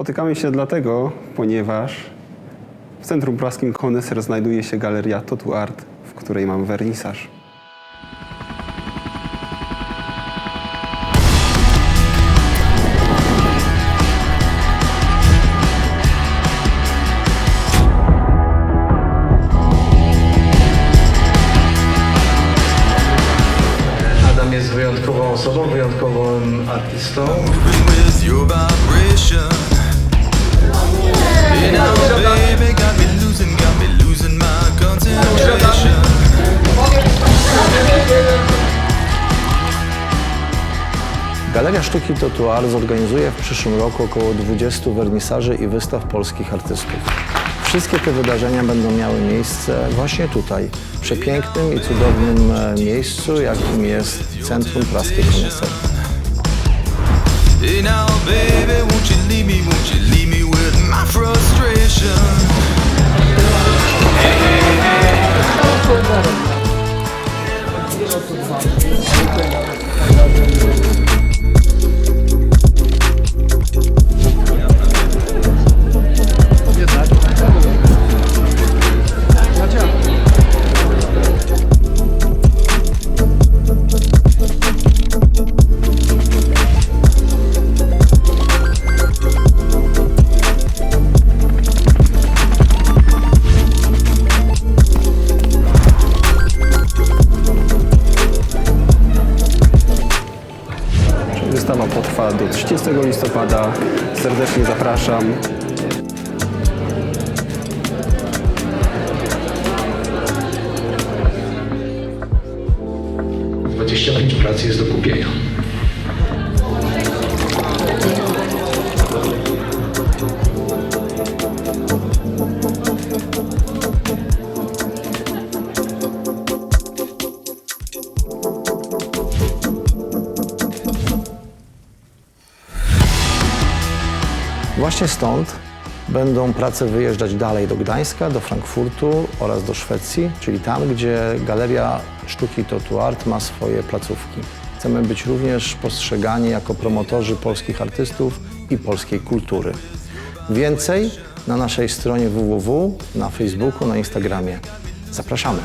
Spotykamy się dlatego, ponieważ w Centrum Praskim Koneser znajduje się galeria Totu Art, w której mam wernisaż. Adam jest wyjątkową osobą, wyjątkowym artystą. Galeria Sztuki Totuar zorganizuje w przyszłym roku około 20 wernisaży i wystaw polskich artystów. Wszystkie te wydarzenia będą miały miejsce właśnie tutaj, w przepięknym i cudownym e, miejscu, jakim jest Centrum Praskiej Koneser. otursan. Wystawa potrwa do 30 listopada. Serdecznie zapraszam. Dwadzieścia pięć prac jest do kupienia. Właśnie stąd będą prace wyjeżdżać dalej do Gdańska, do Frankfurtu oraz do Szwecji, czyli tam, gdzie Galeria Sztuki Totu Art ma swoje placówki. Chcemy być również postrzegani jako promotorzy polskich artystów i polskiej kultury. Więcej na naszej stronie www, na Facebooku, na Instagramie. Zapraszamy.